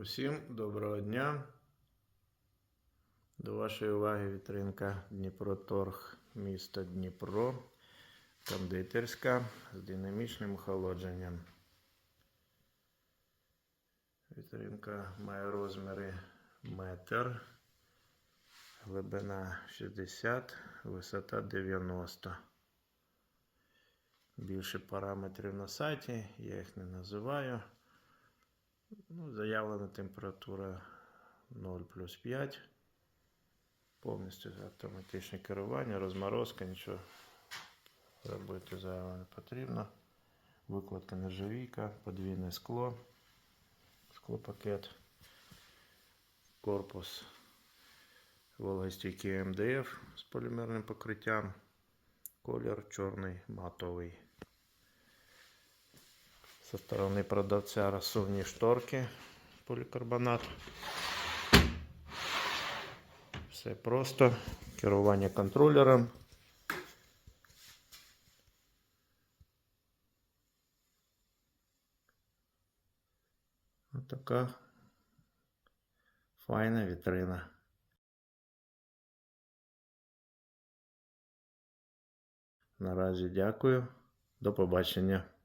Усім доброго дня. До вашої уваги вітринка Дніпроторг, місто Дніпро, кондитерська з динамічним охолодженням. Вітринка має розміри метр, глибина 60, висота 90. Більше параметрів на сайті, я їх не називаю. Ну, заявлена температура 0 плюс 5. Повністю автоматичне керування, розморозка, нічого робити зайве не потрібно. Викладка нержавійка, подвійне скло, склопакет, корпус вологостійкий МДФ з полімерним покриттям, колір чорний матовий. Со сторони продавця розсувні шторки полікарбонат. Все просто. Керування контролером. Ось така файна вітрина. Наразі дякую. До побачення.